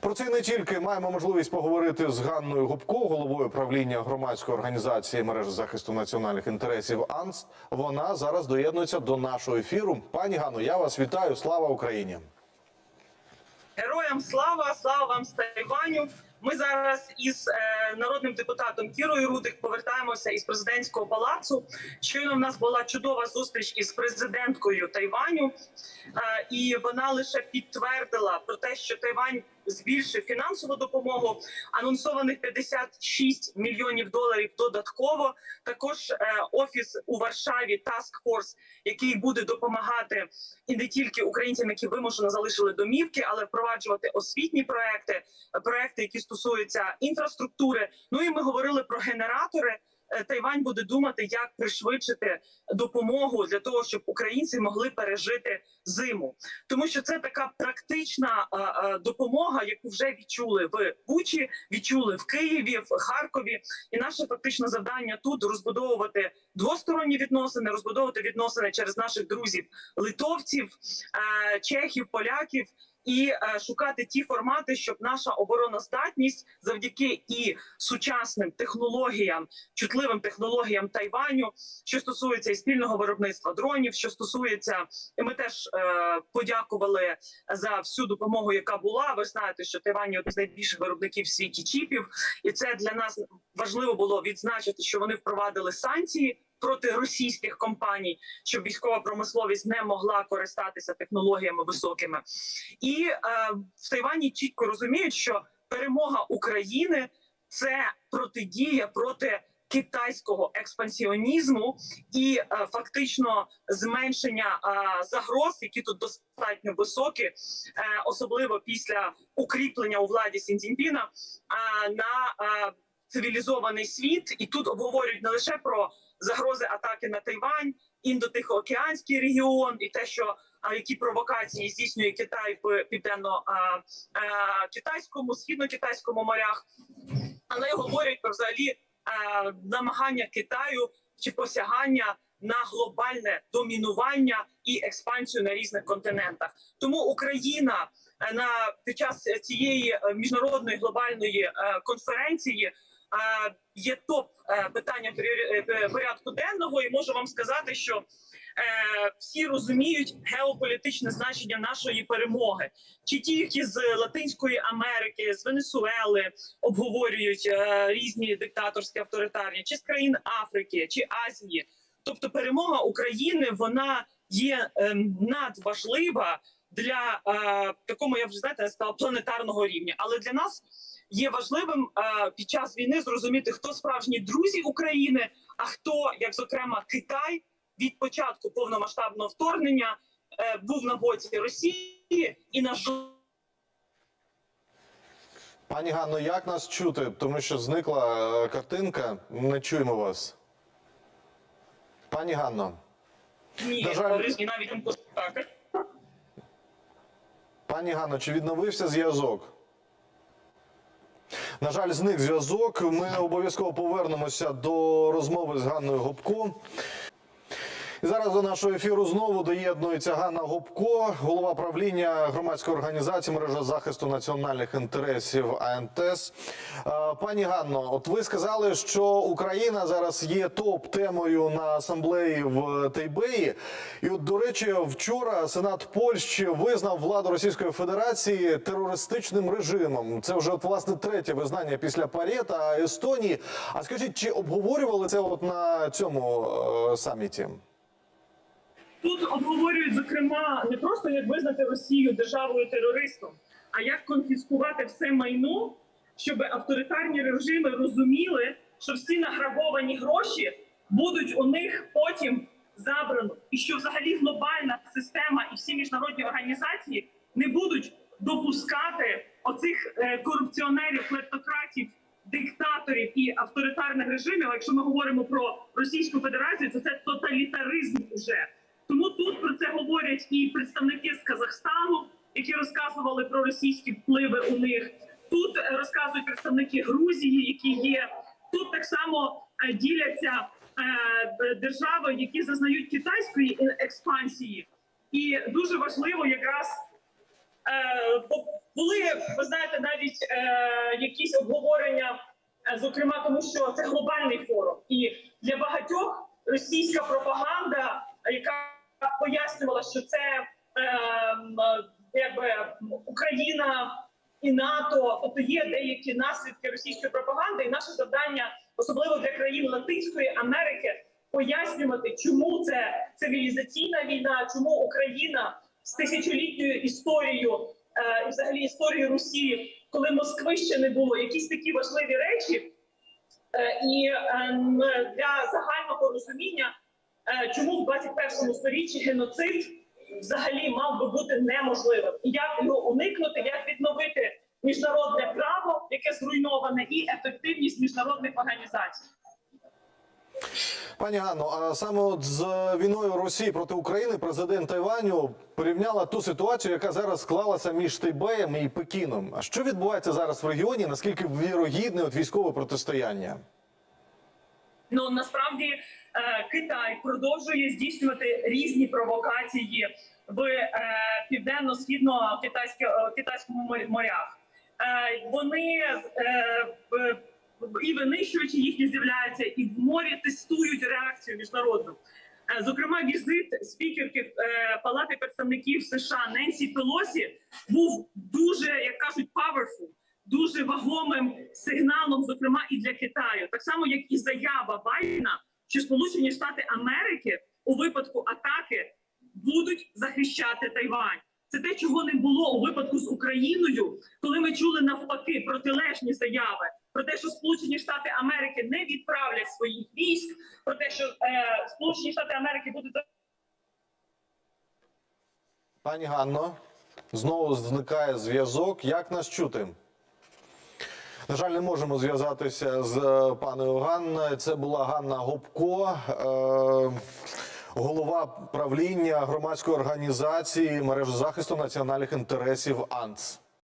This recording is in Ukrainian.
Про це не тільки маємо можливість поговорити з Ганною Губко, головою правління громадської організації мережі захисту національних інтересів АНСТ. Вона зараз доєднується до нашого ефіру. Пані Ганно, я вас вітаю. Слава Україні! Героям слава, слава вам Тайваню. Ми зараз із е, народним депутатом Кірою Рудик повертаємося із президентського палацу. Щойно в нас була чудова зустріч із президенткою Тайваню, е, і вона лише підтвердила про те, що Тайвань збільшив фінансову допомогу. Анонсованих 56 мільйонів доларів додатково. Також е, офіс у Варшаві Task Force, який буде допомагати і не тільки українцям, які вимушено залишили домівки, але впроваджувати освітні проекти, проекти, які стосуються інфраструктури. Ну і ми говорили про генератори. Е, Тайвань буде думати, як пришвидшити допомогу для того, щоб українці могли пережити зиму, тому що це така практична допомога, яку вже відчули в Бучі, відчули в Києві, в Харкові. І наше фактичне завдання тут розбудовувати двосторонні відносини, розбудовувати відносини через наших друзів литовців, е, чехів, поляків. І е, шукати ті формати, щоб наша обороноздатність завдяки і сучасним технологіям, чутливим технологіям Тайваню, що стосується і спільного виробництва дронів, що стосується, і ми теж е, подякували за всю допомогу, яка була. Ви знаєте, що Тайвань є один з найбільших виробників в світі чіпів, і це для нас важливо було відзначити, що вони впровадили санкції. Проти російських компаній, щоб військова промисловість не могла користатися технологіями високими, і е, в Тайвані чітко розуміють, що перемога України це протидія проти китайського експансіонізму і е, фактично зменшення е, загроз, які тут достатньо високі, е, особливо після укріплення у владі Сінцзіньпіна е, на е, цивілізований світ, і тут обговорюють не лише про загрози атаки на Тайвань, індотихоокеанський регіон, і те, що які провокації здійснює Китай в південно китайському, східно-китайському морях, але й говорять про взагалі намагання Китаю чи посягання на глобальне домінування і експансію на різних континентах. Тому Україна на під час цієї е, міжнародної глобальної е, конференції є топ е, питання е, порядку денного, і можу вам сказати, що е, всі розуміють геополітичне значення нашої перемоги. Чи ті, які з Латинської Америки, з Венесуели обговорюють різні диктаторські авторитарні, чи з країн Африки, чи Азії. Тобто, перемога України вона є ем, надважлива для такому, я вже знаєте, сказала, планетарного рівня. Але для нас є важливим е, під час війни зрозуміти, хто справжні друзі України, а хто, як зокрема, Китай від початку повномасштабного вторгнення е, був на боці Росії і на Пані Ганно, як нас чути? Тому що зникла е, картинка. Не чуємо вас. Пані Ганно. ні, На жаль- навіть так. Пані Ганно, чи відновився зв'язок? На жаль, зник зв'язок. Ми обов'язково повернемося до розмови з Ганною Гопко. І зараз до нашого ефіру знову доєднується Ганна Гопко, голова правління громадської організації мережа захисту національних інтересів АНТС. Пані Ганно, от ви сказали, що Україна зараз є топ-темою на асамблеї в Тайбеї. І от, до речі, вчора Сенат Польщі визнав владу Російської Федерації терористичним режимом. Це вже от власне третє визнання після ПАРЄ та Естонії. А скажіть, чи обговорювали це от на цьому е, саміті? Тут обговорюють зокрема не просто як визнати Росію державою терористом, а як конфіскувати все майно, щоб авторитарні режими розуміли, що всі награбовані гроші будуть у них потім забрано, і що взагалі глобальна система і всі міжнародні організації не будуть допускати оцих е, корупціонерів, клептократів. Диктаторів і авторитарних режимів, якщо ми говоримо про Російську Федерацію, то це тоталітаризм уже. Тому тут про це говорять і представники з Казахстану, які розказували про російські впливи у них. Тут е, розказують представники Грузії, які є. Тут так само е, діляться е, держави, які зазнають китайської експансії, і дуже важливо якраз Були, ви знаєте, навіть якісь обговорення, зокрема, тому що це глобальний форум, і для багатьох російська пропаганда, яка пояснювала, що це е, якби Україна і НАТО, тобто є деякі наслідки російської пропаганди, і наше завдання, особливо для країн Латинської Америки, пояснювати, чому це цивілізаційна війна, чому Україна з тисячолітньою історією е, взагалі історією Росії, коли Москви ще не було, якісь такі важливі речі. Е, І ем, для загального розуміння, чому в 21 сторіччі геноцид взагалі мав би бути неможливим, і як його уникнути, як відновити міжнародне право, яке зруйноване, і ефективність міжнародних організацій. Пані Ганно, а саме от з війною Росії проти України президент Тайваню порівняла ту ситуацію, яка зараз склалася між Тайбеєм і Пекіном. А що відбувається зараз в регіоні? Наскільки вірогідне от військове протистояння? Ну насправді е, Китай продовжує здійснювати різні провокації в е, південно-східно китайському мор- морях. Е, вони е, і винищувачі їхні з'являються, і в морі тестують реакцію міжнародну. Е, Зокрема, візит спікерки е, Палати представників США Ненсі Пелосі був дуже, як кажуть, powerful, дуже вагомим сигналом, зокрема і для Китаю, так само як і заява Байдена, що Сполучені Штати Америки у випадку атаки будуть захищати Тайвань. Це те, чого не було у випадку з Україною, коли ми чули навпаки протилежні заяви про те, що Сполучені Штати Америки не відправлять своїх військ, про те, що е, Сполучені Штати Америки будуть Пані Ганно, знову зникає зв'язок. Як нас чути? На жаль, не можемо зв'язатися з е, паною Ганною. Це була Ганна Гопко, е, голова правління громадської організації мережі захисту національних інтересів АНЦ.